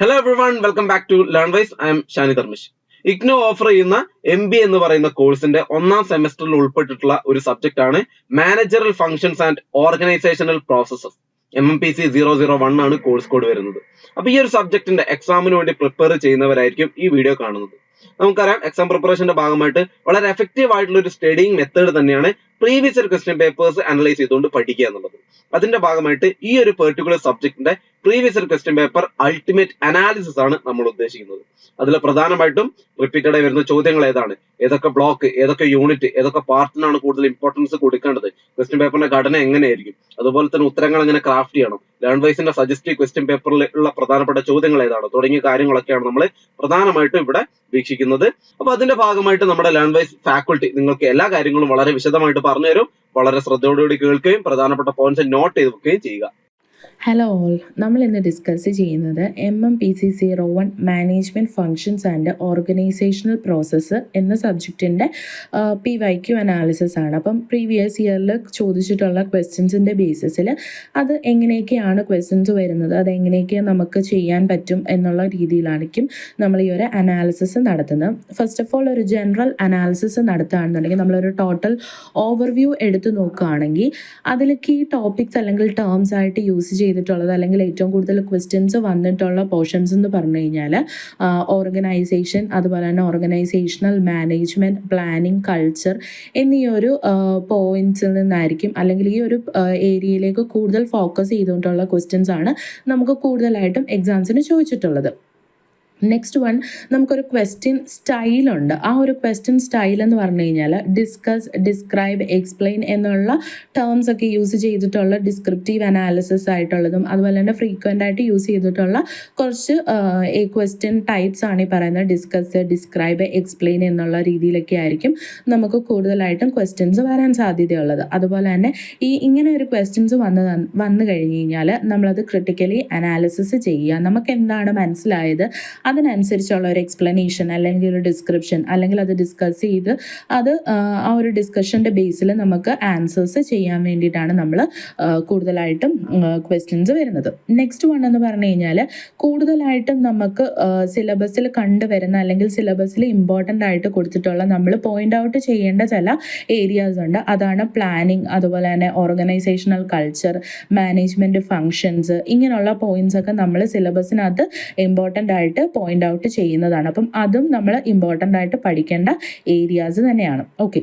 Hello everyone welcome back to learn wise I am Shani Dharmish IGNOU offer ചെയ്യുന്ന M B എന്ന് പറയുന്ന കോഴ്സിന്റെ ഒന്നാം സെമസ്റ്ററിൽ ഉൾപ്പെട്ടിട്ടുള്ള ഒരു സബ്ജക്ട് ആണ് managerial functions and organisational processes M M P C zero zero one ആണ് കോഴ്സ് കോഡ് വരുന്നത്. അപ്പൊ ഈ ഒരു സബ്ജക്റ്റിന്റെ എക്സാമിന് വേണ്ടി പ്രിപ്പയർ ചെയ്യുന്നവരായിരിക്കും ഈ വീഡിയോ കാണുന്നത്. നമുക്കറിയാം എക്സാം പ്രിപ്പറേഷന്റെ ഭാഗമായിട്ട് വളരെ എഫക്റ്റീവ് ആയിട്ടുള്ള ഒരു സ്റ്റഡിങ് മെത്തേഡ് തന്നെയാണ് previous year question papers analyse ചെയ്തുകൊണ്ട് പഠിക്കുക എന്നുള്ളത്. അതിന്റെ ഭാഗമായിട്ട് ഈ ഒരു particular സബ്ജക്റ്റിന്റെ previous year question paper ultimate analysis ആണ് നമ്മൾ ഉദ്ദേശിക്കുന്നത്. അതിൽ പ്രധാനമായിട്ടും റിപ്പീറ്റഡ് ആയി വരുന്ന ചോദ്യങ്ങൾ ഏതാണ്? ഏതൊക്കെ ബ്ലോക്ക് ഏതൊക്കെ യൂണിറ്റ് ഏതൊക്കെ പാർട്ടിനാണ് കൂടുതൽ ഇമ്പോർട്ടൻസ് കൊടുക്കേണ്ടത്? ക്വസ്റ്റ്യൻ പേപ്പറിന്റെ ഘടന എങ്ങനെയായിരിക്കും? അതുപോലെ തന്നെ ഉത്തരങ്ങൾ എങ്ങനെ ക്രാഫ്റ്റ് ചെയ്യണം? ലേൺ വൈസിന്റെ സജസ്റ്റീവ് ക്വസ്റ്റ്യൻ പേപ്പറിൽ ഉള്ള പ്രധാനപ്പെട്ട ചോദ്യങ്ങൾ ഏതാണ്? തുടങ്ങിയ കാര്യങ്ങളൊക്കെയാണ് നമ്മൾ പ്രധാനമായിട്ടും ഇവിടെ വീക്ഷിക്കുന്നത്. അപ്പൊ അതിന്റെ ഭാഗമായിട്ട് നമ്മുടെ ലേൺ വൈസ് ഫാക്കൾട്ടി നിങ്ങൾക്ക് എല്ലാ കാര്യങ്ങളും വളരെ വിശദമായിട്ട് പറഞ്ഞുതരും. വളരെ ശ്രദ്ധയോടുകൂടി കേൾക്കുകയും പ്രധാനപ്പെട്ട പോയിന്റ്സ് നോട്ട് ചെയ്ത് വെക്കുകയും ചെയ്യുക. ഹലോ ഓൾ നമ്മൾ ഇന്ന് ഡിസ്കസ് ചെയ്യുന്നത് M M P C zero one management functions and organisational process എന്ന സബ്ജക്റ്റിന്റെ പി വൈ ക്യു അനാലിസിസ് ആണ്. അപ്പം പ്രീവിയസ് ഇയറിൽ ചോദിച്ചിട്ടുള്ള ക്വസ്റ്റ്യൻസിന്റെ ബേസിസിൽ അത് എങ്ങനെയൊക്കെയാണ് ക്വസ്റ്റ്യൻസ് വരുന്നത് അത് നമുക്ക് ചെയ്യാൻ പറ്റും എന്നുള്ള രീതിയിലായിരിക്കും നമ്മൾ ഈ ഒരു അനാലിസിസ് നടത്തുന്നത്. ഫസ്റ്റ് ഓഫ് ഓൾ ഒരു ജനറൽ അനാലിസിസ് നടത്തുകയാണെന്നുണ്ടെങ്കിൽ നമ്മളൊരു ടോട്ടൽ ഓവർവ്യൂ എടുത്തു നോക്കുകയാണെങ്കിൽ അതിൽ കീ ടോപ്പിക്സ് അല്ലെങ്കിൽ ടേംസ് ആയിട്ട് യൂസ് ചെയ്തിട്ടുള്ളത് അല്ലെങ്കിൽ ഏറ്റവും കൂടുതൽ ക്വസ്റ്റ്യൻസ് വന്നിട്ടുള്ള പോർഷൻസ് എന്ന് പറഞ്ഞു കഴിഞ്ഞാൽ ഓർഗനൈസേഷൻ അതുപോലെ തന്നെ ഓർഗനൈസേഷണൽ മാനേജ്മെന്റ് പ്ലാനിങ് കൾച്ചർ എന്നീ ഒരു പോയിന്റ്സിൽ നിന്നായിരിക്കും അല്ലെങ്കിൽ ഈ ഒരു ഏരിയയിലേക്ക് കൂടുതൽ ഫോക്കസ് ചെയ്തുകൊണ്ടുള്ള ക്വസ്റ്റ്യൻസ് ആണ് നമുക്ക് കൂടുതലായിട്ടും എക്സാംസിന് ചോദിച്ചിട്ടുള്ളത്. നെക്സ്റ്റ് വൺ നമുക്കൊരു ക്വസ്റ്റ്യൻ സ്റ്റൈലുണ്ട് ആ ഒരു ക്വസ്റ്റ്യൻ സ്റ്റൈൽ എന്ന് പറഞ്ഞു കഴിഞ്ഞാൽ ഡിസ്കസ് ഡിസ്ക്രൈബ് എക്സ്പ്ലെയിൻ എന്നുള്ള ടേംസ് ഒക്കെ യൂസ് ചെയ്തിട്ടുള്ള ഡിസ്ക്രിപ്റ്റീവ് അനാലിസിസ് ആയിട്ടുള്ളതും അതുപോലെ തന്നെ ഫ്രീക്വന്റ് ആയിട്ട് യൂസ് ചെയ്തിട്ടുള്ള കുറച്ച് ക്വസ്റ്റ്യൻ ടൈപ്സ് ആണ് ഈ പറയുന്നത്. ഡിസ്കസ് ഡിസ്ക്രൈബ് എക്സ്പ്ലെയിൻ എന്നുള്ള രീതിയിലൊക്കെ ആയിരിക്കും നമുക്ക് കൂടുതലായിട്ടും ക്വസ്റ്റ്യൻസ് വരാൻ സാധ്യതയുള്ളത്. അതുപോലെ തന്നെ ഈ ഇങ്ങനെ ഒരു ക്വസ്റ്റ്യൻസ് വന്ന് വന്നു കഴിഞ്ഞ് കഴിഞ്ഞാൽ നമ്മളത് ക്രിട്ടിക്കലി അനാലിസിസ് ചെയ്യുക. നമുക്ക് എന്താണ് മനസ്സിലായത്? അതിനനുസരിച്ചുള്ള ഒരു എക്സ്പ്ലനേഷൻ അല്ലെങ്കിൽ ഒരു ഡിസ്ക്രിപ്ഷൻ അല്ലെങ്കിൽ അത് ഡിസ്കസ് ചെയ്ത് അത് ആ ഒരു ഡിസ്കഷന്റെ ബേസിൽ നമുക്ക് ആൻസേഴ്സ് ചെയ്യാൻ വേണ്ടിയിട്ടാണ് നമ്മൾ കൂടുതലായിട്ടും ക്വസ്റ്റ്യൻസ് വരുന്നത്. നെക്സ്റ്റ് വൺ എന്ന് പറഞ്ഞു കഴിഞ്ഞാൽ കൂടുതലായിട്ടും നമുക്ക് സിലബസിൽ കണ്ടുവരുന്ന അല്ലെങ്കിൽ സിലബസിൽ ഇമ്പോർട്ടന്റ് ആയിട്ട് കൊടുത്തിട്ടുള്ള നമ്മൾ പോയിന്റ് ഔട്ട് ചെയ്യേണ്ട ചില ഏരിയാസ് ഉണ്ട്. അതാണ് പ്ലാനിങ് അതുപോലെ തന്നെ ഓർഗനൈസേഷണൽ കൾച്ചർ മാനേജ്മെന്റ് ഫങ്ഷൻസ് ഇങ്ങനെയുള്ള പോയിന്റ്സ് ഒക്കെ നമ്മൾ സിലബസിനകത്ത് ഇമ്പോർട്ടന്റ് ആയിട്ട് പോയിന്റ് ഔട്ട് ചെയ്യുന്നതാണ്. അപ്പം അതും നമ്മൾ ഇമ്പോർട്ടന്റ് ആയിട്ട് പഠിക്കേണ്ട ഏരിയാസ് തന്നെയാണ്. ഓക്കെ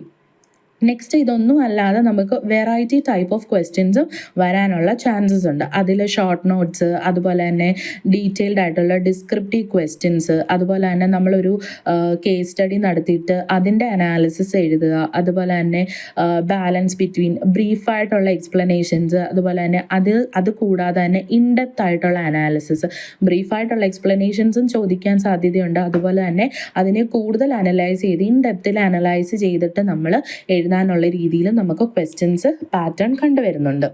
നെക്സ്റ്റ് ഇതൊന്നും അല്ലാതെ നമുക്ക് വെറൈറ്റി ടൈപ്പ് ഓഫ് ക്വസ്റ്റ്യൻസും വരാനുള്ള ചാൻസസ് ഉണ്ട്. അതിൽ ഷോർട്ട് നോട്ട്സ് അതുപോലെ തന്നെ ഡീറ്റെയിൽഡ് ആയിട്ടുള്ള ഡിസ്ക്രിപ്റ്റീവ് ക്വസ്റ്റ്യൻസ് അതുപോലെ തന്നെ നമ്മളൊരു കേസ് സ്റ്റഡി നടത്തിയിട്ട് അതിന്റെ അനാലിസിസ് എഴുതുക അതുപോലെ തന്നെ ബാലൻസ് ബിറ്റ്വീൻ ബ്രീഫായിട്ടുള്ള എക്സ്പ്ലനേഷൻസ് അതുപോലെ തന്നെ അത് അത് കൂടാതെ തന്നെ ഇൻഡെപ്ത് ആയിട്ടുള്ള അനാലിസിസ് ബ്രീഫായിട്ടുള്ള എക്സ്പ്ലനേഷൻസും ചോദിക്കാൻ സാധ്യതയുണ്ട്. അതുപോലെ തന്നെ അതിനെ കൂടുതൽ അനലൈസ് ചെയ്ത് ഇൻഡെപ്തിൽ അനലൈസ് ചെയ്തിട്ട് നമ്മൾ എഴുതാനുള്ള രീതിയിലും നമുക്ക് ക്വസ്റ്റ്യൻസ് പാറ്റേൺ കണ്ടുവരുന്നുണ്ട്.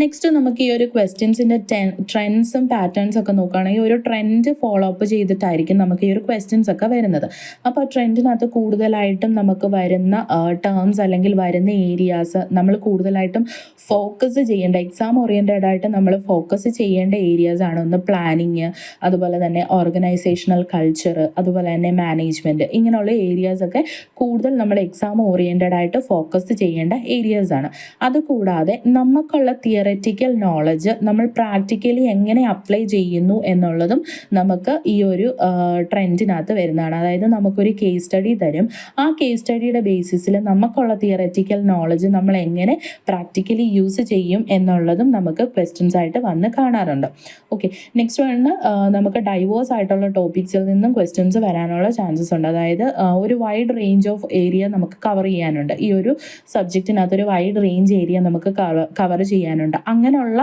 നെക്സ്റ്റ് നമുക്ക് ഈ ഒരു ക്വസ്റ്റ്യൻസിന്റെ ടെൻ ട്രെൻഡ്സും പാറ്റേൺസ് ഒക്കെ നോക്കുകയാണെങ്കിൽ ഒരു ട്രെൻഡ് ഫോളോ അപ്പ് ചെയ്തിട്ടായിരിക്കും നമുക്ക് ഈ ഒരു ക്വസ്റ്റ്യൻസ് ഒക്കെ വരുന്നത്. അപ്പോൾ ട്രെൻഡിനകത്ത് കൂടുതലായിട്ടും നമുക്ക് വരുന്ന ടേംസ് അല്ലെങ്കിൽ വരുന്ന ഏരിയാസ് നമ്മൾ കൂടുതലായിട്ടും ഫോക്കസ് ചെയ്യേണ്ട എക്സാം ഓറിയന്റഡ് ആയിട്ട് നമ്മൾ ഫോക്കസ് ചെയ്യേണ്ട ഏരിയാസ് ആണ്. ഒന്ന് പ്ലാനിങ് അതുപോലെ തന്നെ ഓർഗനൈസേഷണൽ കൾച്ചർ അതുപോലെ തന്നെ മാനേജ്മെന്റ് ഇങ്ങനെയുള്ള ഏരിയാസ് ഒക്കെ കൂടുതൽ നമ്മൾ എക്സാം ഓറിയന്റഡ് ആയിട്ട് ഫോക്കസ് ചെയ്യേണ്ട ഏരിയാസ് ആണ്. അതുകൂടാതെ നമുക്കുള്ള തിയററ്റിക്കൽ നോളജ് നമ്മൾ പ്രാക്ടിക്കലി എങ്ങനെ അപ്ലൈ ചെയ്യുന്നു എന്നുള്ളതും നമുക്ക് ഈ ഒരു ട്രെൻഡിനകത്ത് വരുന്നതാണ്. അതായത് നമുക്കൊരു കേസ് സ്റ്റഡി തരും. ആ കേസ് സ്റ്റഡിയുടെ ബേസിസിൽ നമുക്കുള്ള തിയററ്റിക്കൽ നോളജ് നമ്മൾ എങ്ങനെ പ്രാക്ടിക്കലി യൂസ് ചെയ്യും എന്നുള്ളതും നമുക്ക് ക്വസ്റ്റ്യൻസ് ആയിട്ട് വന്ന് കാണാറുണ്ട്. ഓക്കെ നെക്സ്റ്റ് വണ് നമുക്ക് ഡൈവേഴ്സ് ആയിട്ടുള്ള ടോപ്പിക്സിൽ നിന്നും ക്വസ്റ്റ്യൻസ് വരാനുള്ള ചാൻസസ് ഉണ്ട്. അതായത് ഒരു വൈഡ് റേഞ്ച് ഓഫ് ഏരിയ നമുക്ക് കവർ ചെയ്യാനുണ്ട്. ഈ ഒരു സബ്ജക്റ്റിനകത്ത് ഒരു വൈഡ് റേഞ്ച് ഏരിയ നമുക്ക് കവർ ചെയ്യാനുണ്ട്. അങ്ങനെയുള്ള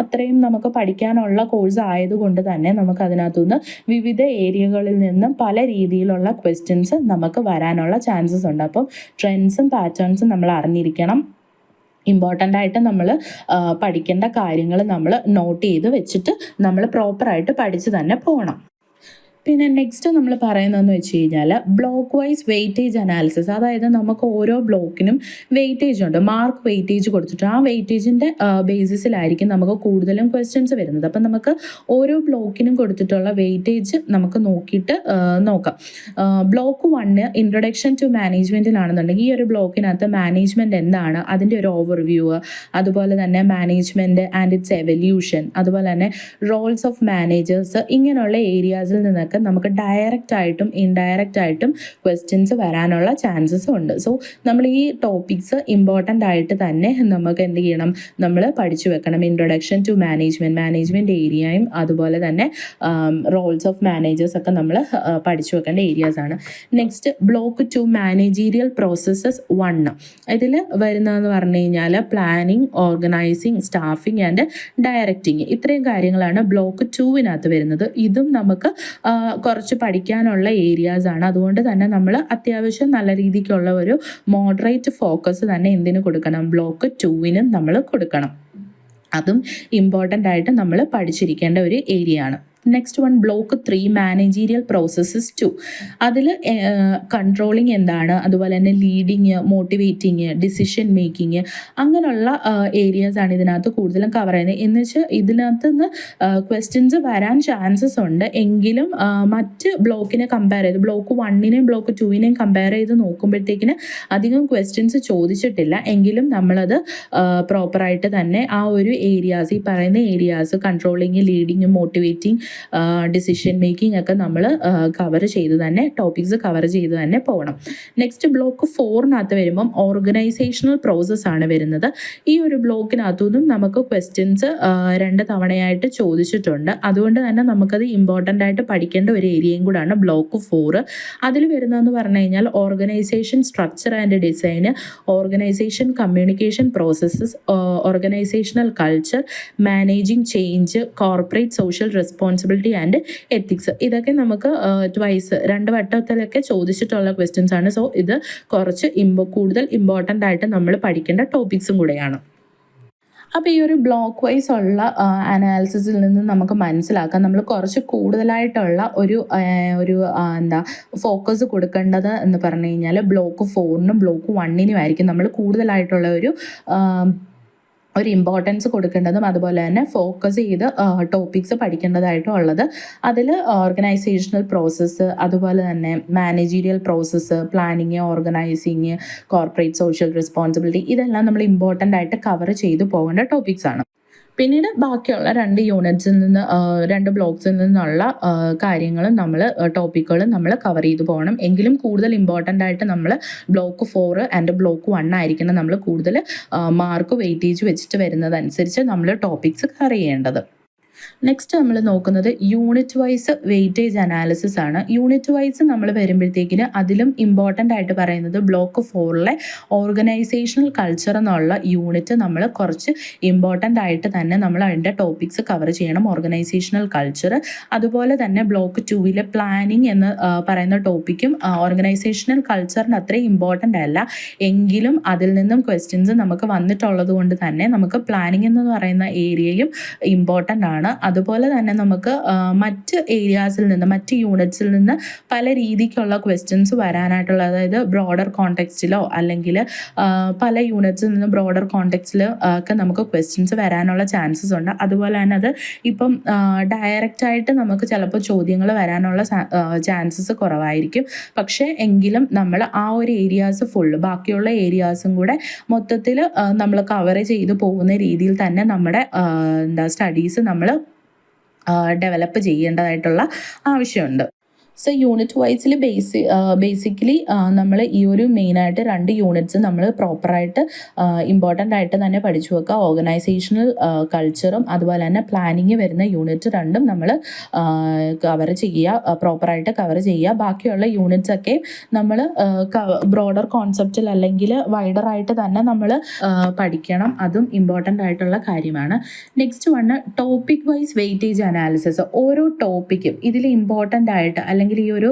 അത്രയും നമുക്ക് പഠിക്കാനുള്ള കോഴ്സ് ആയതുകൊണ്ട് തന്നെ നമുക്ക് അതിനകത്തുനിന്ന് വിവിധ ഏരിയകളിൽ നിന്നും പല രീതിയിലുള്ള ക്വസ്റ്റ്യൻസ് നമുക്ക് വരാനുള്ള ചാൻസസ് ഉണ്ട്. അപ്പം ട്രെൻഡ്സും പാറ്റേൺസും നമ്മൾ അറിഞ്ഞിരിക്കണം. ഇമ്പോർട്ടന്റ് ആയിട്ട് നമ്മൾ പഠിക്കേണ്ട കാര്യങ്ങൾ നമ്മൾ നോട്ട് ചെയ്ത് വെച്ചിട്ട് നമ്മൾ പ്രോപ്പറായിട്ട് പഠിച്ച് തന്നെ പോകണം പിന്നെ നെക്സ്റ്റ് നമ്മൾ പറയുന്നതെന്ന് വെച്ച് കഴിഞ്ഞാൽ ബ്ലോക്ക് വൈസ് വെയിറ്റേജ് അനാലിസിസ് അതായത് നമുക്ക് ഓരോ ബ്ലോക്കിനും വെയിറ്റേജ് ഉണ്ട്. മാർക്ക് വെയിറ്റേജ് കൊടുത്തിട്ട് ആ വെയിറ്റേജിന്റെ ബേസിസിലായിരിക്കും നമുക്ക് കൂടുതലും ക്വസ്റ്റ്യൻസ് വരുന്നത്. അപ്പം നമുക്ക് ഓരോ ബ്ലോക്കിനും കൊടുത്തിട്ടുള്ള വെയിറ്റേജ് നമുക്ക് നോക്കിയിട്ട് നോക്കാം. ബ്ലോക്ക് വണ്ണ് ഇൻട്രൊഡക്ഷൻ ടു മാനേജ്മെന്റിലാണെന്നുണ്ടെങ്കിൽ ഈ ഒരു ബ്ലോക്കിനകത്ത് മാനേജ്മെന്റ് എന്താണ്? അതിന്റെ ഒരു ഓവർവ്യൂ അതുപോലെ തന്നെ മാനേജ്മെന്റ് ആൻഡ് ഇറ്റ്സ് എവല്യൂഷൻ അതുപോലെ തന്നെ റോൾസ് ഓഫ് മാനേജേഴ്സ് ഇങ്ങനെയുള്ള ഏരിയാസിൽ നിന്നൊക്കെ നമുക്ക് ഡയറക്റ്റ് ആയിട്ടും ഇൻഡയറക്റ്റ് ആയിട്ടും ക്വസ്റ്റ്യൻസ് വരാനുള്ള ചാൻസസ് ഉണ്ട്. സോ നമ്മൾ ഈ ടോപ്പിക്സ് ഇമ്പോർട്ടന്റ് ആയിട്ട് തന്നെ നമുക്ക് എന്ത് ചെയ്യണം? നമ്മൾ പഠിച്ചു വെക്കണം. ഇൻട്രൊഡക്ഷൻ ടു മാനേജ്മെന്റ് മാനേജ്മെന്റ് ഏരിയയും അതുപോലെ തന്നെ റോൾസ് ഓഫ് മാനേജേഴ്സ് ഒക്കെ നമ്മൾ പഠിച്ചു വെക്കേണ്ട ഏരിയാസ് ആണ്. Next block two managerial processes one ഇതിൽ വരുന്നതെന്ന് പറഞ്ഞു കഴിഞ്ഞാൽ planning organising staffing and directing ഇത്രയും കാര്യങ്ങളാണ് ബ്ലോക്ക് ടുവിനകത്ത് വരുന്നത്. ഇതും നമുക്ക് കുറച്ച് പഠിക്കാനുള്ള ഏരിയാസ് ആണ്. അതുകൊണ്ട് തന്നെ നമ്മൾ അത്യാവശ്യം നല്ല രീതിക്കുള്ള ഒരു മോഡറേറ്റ് ഫോക്കസ് തന്നെ എന്തിനു കൊടുക്കണം? ബ്ലോക്ക് ടൂവിനും നമ്മൾ കൊടുക്കണം. അതും ഇമ്പോർട്ടന്റ് ആയിട്ട് നമ്മൾ പഠിച്ചിരിക്കേണ്ട ഒരു ഏരിയ ആണ്. Next one block three managerial processes two അതിൽ കൺട്രോളിങ് എന്താണ്? അതുപോലെ തന്നെ ലീഡിങ് മോട്ടിവേറ്റിങ് ഡിസിഷൻ മേക്കിങ് അങ്ങനെയുള്ള ഏരിയാസ് ആണ് ഇതിനകത്ത് കൂടുതലും കവർ ചെയ്യുന്നത്. എന്ന് വെച്ചാൽ ഇതിനകത്ത് നിന്ന് ക്വസ്റ്റ്യൻസ് വരാൻ ചാൻസസ് ഉണ്ട്. എങ്കിലും മറ്റ് ബ്ലോക്കിനെ കമ്പയർ ചെയ്ത് ബ്ലോക്ക് വണ്ണിനെയും ബ്ലോക്ക് ടുവിനെയും കമ്പയർ ചെയ്ത് നോക്കുമ്പോഴത്തേക്കിന് അധികം ക്വസ്റ്റ്യൻസ് ചോദിച്ചിട്ടില്ല. എങ്കിലും നമ്മളത് പ്രോപ്പറായിട്ട് തന്നെ ആ ഒരു ഏരിയാസ് ഈ പറയുന്ന areas controlling leading motivating decision making ഒക്കെ നമ്മൾ കവർ ചെയ്ത് തന്നെ ടോപ്പിക്സ് കവർ ചെയ്ത് തന്നെ പോകണം. നെക്സ്റ്റ് ബ്ലോക്ക് ഫോറിനകത്ത് വരുമ്പം ഓർഗനൈസേഷണൽ പ്രോസസ് ആണ് വരുന്നത്. ഈ ഒരു ബ്ലോക്കിനകത്തുനിന്നും നമുക്ക് ക്വസ്റ്റ്യൻസ് രണ്ട് തവണയായിട്ട് ചോദിച്ചിട്ടുണ്ട്. അതുകൊണ്ട് തന്നെ നമുക്കത് ഇമ്പോർട്ടന്റ് ആയിട്ട് പഠിക്കേണ്ട ഒരു ഏരിയയും കൂടാണ് ബ്ലോക്ക് ഫോർ അതിൽ വരുന്നതെന്ന് പറഞ്ഞു കഴിഞ്ഞാൽ organisation structure and design organisation communication processes organisational culture managing change corporate social responsibility and ethics ഇതൊക്കെ നമുക്ക് ട്വൈസ് രണ്ട് വട്ടത്തിലൊക്കെ ചോദിച്ചിട്ടുള്ള ക്വസ്റ്റ്യൻസ് ആണ്. സോ ഇത് കുറച്ച് ഇമ്പോ കൂടുതൽ ഇമ്പോർട്ടന്റ് ആയിട്ട് നമ്മൾ പഠിക്കേണ്ട ടോപ്പിക്സും കൂടെയാണ്. അപ്പോൾ ഈ ഒരു ബ്ലോക്ക് വൈസ് ഉള്ള അനാലിസിസിൽ നിന്ന് നമുക്ക് മനസ്സിലാക്കാം. നമ്മൾ കുറച്ച് കൂടുതലായിട്ടുള്ള ഒരു ഒരു എന്താ ഫോക്കസ് കൊടുക്കേണ്ടത് എന്ന് പറഞ്ഞു കഴിഞ്ഞാൽ ബ്ലോക്ക് ഫോറിനും ബ്ലോക്ക് വണ്ണിനും ആയിരിക്കും നമ്മൾ കൂടുതലായിട്ടുള്ള ഒരു ഒരു ഇമ്പോർട്ടൻസ് കൊടുക്കേണ്ടതും അതുപോലെ തന്നെ ഫോക്കസ് ചെയ്ത് ടോപ്പിക്സ് പഠിക്കേണ്ടതായിട്ടും ഉള്ളത് അതിൽ ഓർഗനൈസേഷണൽ പ്രോസസ്സ് അതുപോലെ തന്നെ managerial process planning organising corporate social responsibility ഇതെല്ലാം നമ്മൾ ഇമ്പോർട്ടന്റ് ആയിട്ട് കവർ ചെയ്തു പോകേണ്ട ടോപ്പിക്സ് ആണ്. പിന്നീട് ബാക്കിയുള്ള രണ്ട് യൂണിറ്റ്സിൽ നിന്ന് രണ്ട് ബ്ലോക്സിൽ നിന്നുള്ള കാര്യങ്ങളും നമ്മൾ ടോപ്പിക്കുകളും നമ്മൾ കവർ ചെയ്തു പോകണം. എങ്കിലും കൂടുതൽ ഇമ്പോർട്ടന്റ് ആയിട്ട് നമ്മൾ block four and block one ആയിരിക്കണം നമ്മൾ കൂടുതൽ മാർക്ക് വെയിറ്റേജ് വെച്ചിട്ട് വരുന്നതനുസരിച്ച് നമ്മൾ ടോപ്പിക്സ് കവർ ചെയ്യേണ്ടത്. നെക്സ്റ്റ് നമ്മൾ നോക്കുന്നത് യൂണിറ്റ് വൈസ് വെയിറ്റേജ് അനാലിസിസ് ആണ്. യൂണിറ്റ് വൈസ് നമ്മൾ വരുമ്പോഴത്തേക്കിന് അതിലും ഇമ്പോർട്ടന്റ് ആയിട്ട് പറയുന്നത് ബ്ലോക്ക് ഫോറിലെ ഓർഗനൈസേഷണൽ കൾച്ചർ എന്നുള്ള യൂണിറ്റ് നമ്മൾ കുറച്ച് ഇമ്പോർട്ടന്റ് ആയിട്ട് തന്നെ നമ്മൾ അതിന്റെ ടോപ്പിക്സ് കവർ ചെയ്യണം. ഓർഗനൈസേഷണൽ കൾച്ചർ അതുപോലെ തന്നെ ബ്ലോക്ക് ടൂവിലെ പ്ലാനിങ് എന്ന് പറയുന്ന ടോപ്പിക്കും ഓർഗനൈസേഷണൽ കൾച്ചറിന് അത്രയും ഇമ്പോർട്ടന്റ് അല്ല. എങ്കിലും അതിൽ നിന്നും ക്വസ്റ്റ്യൻസ് നമുക്ക് വന്നിട്ടുള്ളത് കൊണ്ട് തന്നെ നമുക്ക് പ്ലാനിങ് എന്ന് പറയുന്ന ഏരിയയും ഇമ്പോർട്ടന്റ് ആണ്. അതുപോലെ തന്നെ നമുക്ക് മറ്റ് ഏരിയാസിൽ നിന്ന് മറ്റ് യൂണിറ്റ്സിൽ നിന്ന് പല രീതിക്കുള്ള ക്വസ്റ്റ്യൻസ് വരാനായിട്ടുള്ള അതായത് ബ്രോഡർ കോണ്ടെക്സ്റ്റിലോ അല്ലെങ്കിൽ പല യൂണിറ്റ്സിൽ നിന്ന് ബ്രോഡർ കോണ്ടെക്സ്റ്റിൽ ഒക്കെ നമുക്ക് ക്വസ്റ്റ്യൻസ് വരാനുള്ള ചാൻസസ് ഉണ്ട്. അതുപോലെ തന്നെ അത് ഇപ്പം ഡയറക്റ്റായിട്ട് നമുക്ക് ചിലപ്പോൾ ചോദ്യങ്ങൾ വരാനുള്ള ചാൻസസ് കുറവായിരിക്കും. പക്ഷേ എങ്കിലും നമ്മൾ ആ ഒരു ഏരിയാസ് ഫുള്ള് ബാക്കിയുള്ള ഏരിയാസും കൂടെ മൊത്തത്തിൽ നമ്മൾ കവർ ചെയ്ത് പോകുന്ന രീതിയിൽ തന്നെ നമ്മുടെ എന്താ സ്റ്റഡീസ് നമ്മൾ ഡെവലപ്പ് ചെയ്യേണ്ടതായിട്ടുള്ള ആവശ്യമുണ്ട്. സോ യൂണിറ്റ് വൈസിൽ ബേസി ബേസിക്കലി നമ്മൾ ഈ ഒരു മെയിനായിട്ട് രണ്ട് യൂണിറ്റ്സ് നമ്മൾ പ്രോപ്പറായിട്ട് ഇമ്പോർട്ടന്റ് ആയിട്ട് തന്നെ പഠിച്ചു വെക്കുക ഓർഗനൈസേഷണൽ കൾച്ചറും അതുപോലെ തന്നെ പ്ലാനിങ് വരുന്ന യൂണിറ്റ് രണ്ടും നമ്മൾ കവർ ചെയ്യുക പ്രോപ്പറായിട്ട് കവർ ചെയ്യുക ബാക്കിയുള്ള യൂണിറ്റ്സ് ഒക്കെ നമ്മൾ ബ്രോഡർ കോൺസെപ്റ്റിൽ അല്ലെങ്കിൽ വൈഡർ ആയിട്ട് തന്നെ നമ്മൾ പഠിക്കണം. അതും ഇമ്പോർട്ടന്റ് ആയിട്ടുള്ള കാര്യമാണ്. Next one topic wise weightage analysis ഓരോ ടോപ്പിക്കും ഇതിൽ ഇമ്പോർട്ടന്റ് ആയിട്ട് അല്ലെങ്കിൽ അല്ലെങ്കിൽ ഈ ഒരു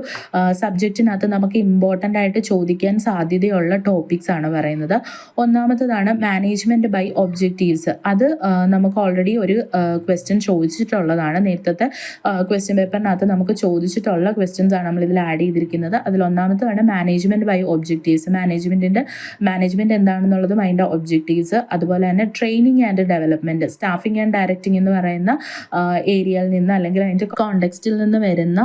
സബ്ജക്റ്റിനകത്ത് നമുക്ക് ഇമ്പോർട്ടന്റ് ആയിട്ട് ചോദിക്കാൻ സാധ്യതയുള്ള ടോപ്പിക്സ് ആണ് പറയുന്നത്. ഒന്നാമത്തതാണ് മാനേജ്മെന്റ് ബൈ ഒബ്ജക്റ്റീവ്സ് അത് നമുക്ക് ഓൾറെഡി ഒരു ക്വസ്റ്റ്യൻ ചോദിച്ചിട്ടുള്ളതാണ്. നേരത്തെ ക്വസ്റ്റ്യൻ പേപ്പറിനകത്ത് നമുക്ക് ചോദിച്ചിട്ടുള്ള ക്വസ്റ്റ്യൻസ് ആണ് നമ്മൾ ഇതിൽ ആഡ് ചെയ്തിരിക്കുന്നത്. അതിൽ ഒന്നാമത്തതാണ് മാനേജ്മെന്റ് ബൈ ഒബ്ജക്റ്റീവ്സ് മാനേജ്മെന്റിന്റെ മാനേജ്മെന്റ് എന്താണെന്നുള്ളതും അതിന്റെ ഒബ്ജക്റ്റീവ്സ് അതുപോലെ തന്നെ training and development staffing and directing എന്ന് പറയുന്ന ഏരിയയിൽ നിന്ന് അല്ലെങ്കിൽ അതിന്റെ കോണ്ടെക്സ്റ്റിൽ നിന്ന് വരുന്ന